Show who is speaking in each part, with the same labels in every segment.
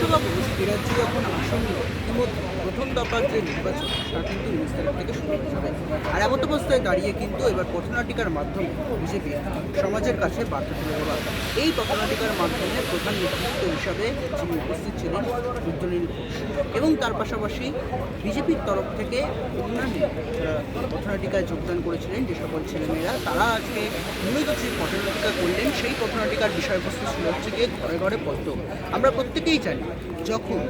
Speaker 1: Vote এ রাজ্যে যখন আসন্ন ইতিমধ্যে প্রথম দফার যে নির্বাচন, তা কিন্তু উনিশ তারিখ থেকে শুরু হয়ে যাবে আর এমন অবস্থায় দাঁড়িয়ে কিন্তু এবার পথনাটিকার মাধ্যমে বিজেপি সমাজের কাছে বার্তা তুলে দেওয়া। এই পথনাটিকার মাধ্যমে প্রধান নেতৃত্ব হিসাবে যিনি উপস্থিত ছিলেন, রুদ্রনীল এবং তার পাশাপাশি বিজেপির তরফ থেকে অন্যান্য পথনাটিকায় যোগদান করেছিলেন যে সকল ছেলেমেয়েরা। তারা আজকে মূলত যে পথনাটিকা করলেন, সেই পথনাটিকার বিষয়বস্তু ছিল হচ্ছে গিয়ে ঘরে ঘরে পদ্ম। আমরা প্রত্যেকেই জানি যখন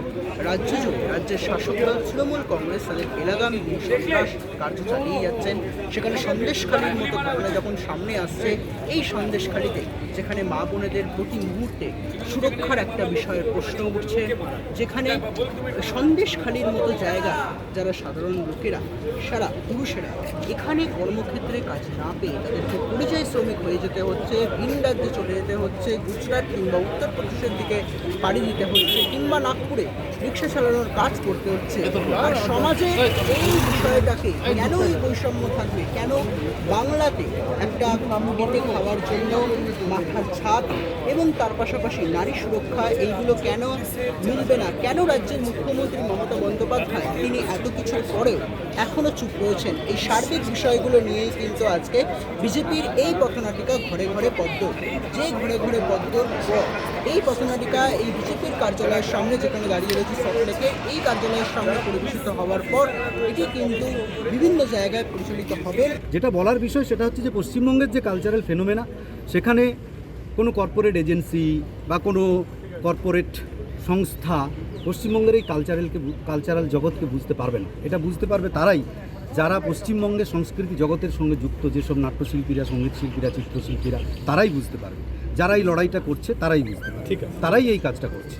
Speaker 1: রাজ্য জুড়ে রাজ্যের শাসক দল, তৃণমূল কংগ্রেস তাদের এলাকামি সন্ত্রাস কার্য চালিয়ে যাচ্ছেন। সেখানে সন্দেশখালীর মতো ঘটনা যখন সামনে আসছে, এই সন্দেশখালীতে যেখানে মা বোনেদের প্রতি মুহূর্তে সুরক্ষার একটা বিষয়ের প্রশ্ন উঠছে, যেখানে সন্দেশখালীর মতো জায়গা যারা সাধারণ লোকেরা, সারা পুরুষেরা এখানে কর্মক্ষেত্রে কাজ না পেয়ে তাদেরকে পরিযায়ী শ্রমিক হয়ে যেতে হচ্ছে, ভিন রাজ্যে চলে যেতে হচ্ছে, গুজরাট কিংবা উত্তরপ্রদেশের দিকে পাড়ি দিতে হচ্ছে। কিংবা নাগপুরে রিক্সা চালানোর কাজ করতে হচ্ছে। আর সমাজে এই বিষয়টাকে কেন এই বৈষম্য থাকবে? কেন বাংলাতে একটা খেটে খাওয়ার জন্য মাথার ছাদ এবং তার পাশাপাশি নারী সুরক্ষা, এইগুলো কেন মিলবে না? কেন রাজ্যের মুখ্যমন্ত্রী মমতা বন্দ্যোপাধ্যায় তিনি এত কিছুর পরেও এখনও চুপ রয়েছেন? এই সার্বিক বিষয়গুলো নিয়েই কিন্তু আজকে বিজেপির এই পথনাটিকা ঘরে ঘরে পদ্ম। যে ঘরে ঘরে পদ্মর পর এই পথনাটিকা এই বিজেপির কার্যালয়ের সামনে যেখানে দাঁড়িয়ে রয়েছে সল্টলেকে এই কার্যালয়ের সামনে পরিবেশিত হওয়ার পর এটি কিন্তু বিভিন্ন জায়গায় পরিচালিত হবে।
Speaker 2: যেটা বলার বিষয় সেটা হচ্ছে যে পশ্চিমবঙ্গের যে কালচারাল ফেনোমেনা সেখানে কোনো কর্পোরেট এজেন্সি বা কোনো কর্পোরেট সংস্থা পশ্চিমবঙ্গের এই কালচারালকে কালচারাল জগৎকে বুঝতে পারবে না। এটা বুঝতে পারবে তারাই যারা পশ্চিমবঙ্গের সংস্কৃতি জগতের সঙ্গে যুক্ত যেসব নাট্যশিল্পীরা সংগীত শিল্পীরা চিত্রশিল্পীরা তারাই বুঝতে পারবে। যারা এই লড়াইটা করছে তারাই বুঝতে পারবে।
Speaker 3: ঠিক
Speaker 2: তারাই এই কাজটা করছে।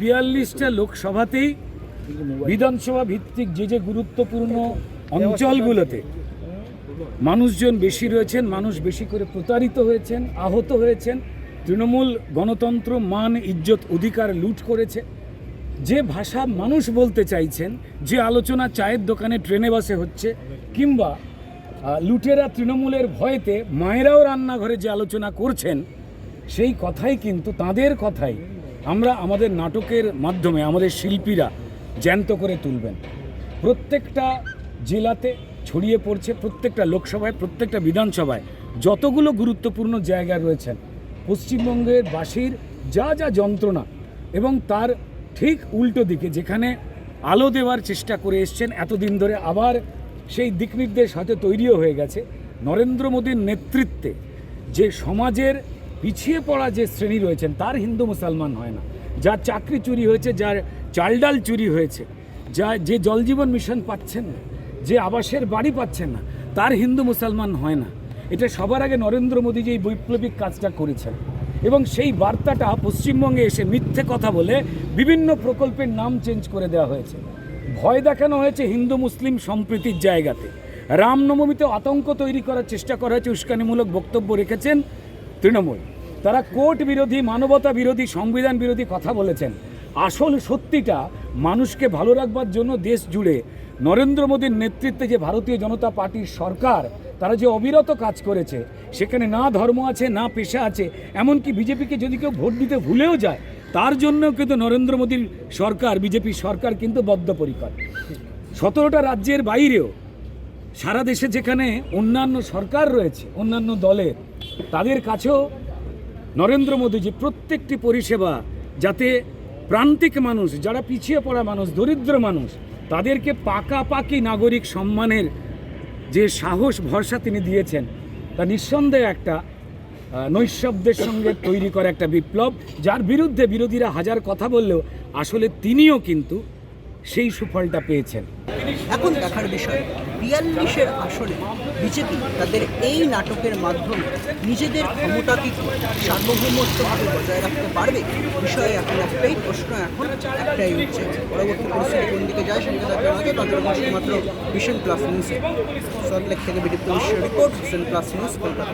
Speaker 3: বিয়াল্লিশটা লোকসভাতেই বিধানসভা ভিত্তিক যে যে গুরুত্বপূর্ণ অঞ্চলগুলোতে মানুষজন বেশি রয়েছেন, মানুষ বেশি করে প্রতারিত হয়েছেন, আহত হয়েছেন, তৃণমূল গণতন্ত্র, মান, ইজ্জত, অধিকার লুট করেছে। যে ভাষা মানুষ বলতে চাইছেন, যে আলোচনা চায়ের দোকানে ট্রেনে বাসে হচ্ছে, কিংবা লুটেরা তৃণমূলের ভয়েতে মায়েরাও রান্নাঘরে যে আলোচনা করছেন, সেই কথাই কিন্তু, তাদের কথাই আমরা আমাদের নাটকের মাধ্যমে আমাদের শিল্পীরা জ্যান্ত করে তুলবেন। প্রত্যেকটা জেলাতে ছড়িয়ে পড়ছে, প্রত্যেকটা লোকসভায়, প্রত্যেকটা বিধানসভায় যতগুলো গুরুত্বপূর্ণ জায়গা রয়েছেন, পশ্চিমবঙ্গের বাসীর যা যা যন্ত্রণা এবং তার ঠিক উল্টো দিকে যেখানে আলো দেওয়ার চেষ্টা করে এসছেন, এতদিন ধরে আবার সেই দিক নির্দেশ হয়তো তৈরিও হয়ে গেছে। নরেন্দ্র মোদীর নেতৃত্বে যে সমাজের পিছিয়ে পড়া যে শ্রেণি রয়েছেন, তার হিন্দু মুসলমান হয় না। যার চাকরি চুরি হয়েছে, যার চালডাল চুরি হয়েছে, যা, যে জলজীবন মিশন পাচ্ছেন না, যে আবাসের বাড়ি পাচ্ছেন না, তার হিন্দু মুসলমান হয় না। এটা সবার আগে নরেন্দ্র মোদী যে এই বৈপ্লবিক কাজটা করেছেন। এবং সেই বার্তাটা পশ্চিমবঙ্গে এসে মিথ্যে কথা বলে বিভিন্ন প্রকল্পের নাম চেঞ্জ করে দেওয়া হয়েছে। ভয় দেখানো হয়েছে হিন্দু মুসলিম সম্প্রীতির জায়গাতে। রামনবমীতে আতঙ্ক তৈরি করার চেষ্টা করা হয়েছে, উস্কানিমূলক বক্তব্য রেখেছেন তৃণমূল। তারা কোর্ট বিরোধী, মানবতা বিরোধী, সংবিধান বিরোধী কথা বলেছেন। আসল সত্যিটা, মানুষকে ভালো রাখবার জন্য দেশ জুড়ে নরেন্দ্র মোদীর নেতৃত্বে যে ভারতীয় জনতা পার্টির সরকার, তারা যে অবিরত কাজ করেছে, সেখানে না ধর্ম আছে, না পেশা আছে, এমনকি বিজেপিকে যদি কেউ ভোট দিতে ভুলেও যায়, তার জন্য কিন্তু নরেন্দ্র মোদীর সরকার বিজেপি সরকার কিন্তু বদ্ধপরিকর। সতেরোটা রাজ্যের বাইরেও সারা দেশে যেখানে অন্যান্য সরকার রয়েছে, অন্যান্য দলের, তাদের কাছেও নরেন্দ্র মোদীজি প্রত্যেকটি পরিষেবা যাতে প্রান্তিক মানুষ, যারা পিছিয়ে পড়া মানুষ, দরিদ্র মানুষ, তাদেরকে পাকাপাকি নাগরিক সম্মানের যে সাহস, ভরসা তিনি দিয়েছেন, তা নিঃসন্দেহে একটা নৈশব্দের সঙ্গে তৈরি করা একটা বিপ্লব, যার বিরুদ্ধে বিরোধীরা হাজার কথা বললেও আসলে তিনিও কিন্তু সেই সুফলটা পেয়েছেন।
Speaker 1: এখন দেখার বিষয়। বিয়াল্লিশের আসনে বিজেপি তাদের এই নাটকের মাধ্যমে নিজেদের ক্ষমতা কি সার্বভৌমত্বভাবে বজায় রাখতে পারবে বিষয়ে এখন একটাই প্রশ্ন এখন, একটাই উঠছে পরবর্তী পরিস্থিতি কোন দিকে যায় সেটা দেখার আগে তাদের শুধুমাত্র ভিশন প্লাস নিউজে সল্টলেক থেকে বিশ্বের report vision plus news, Kolkata.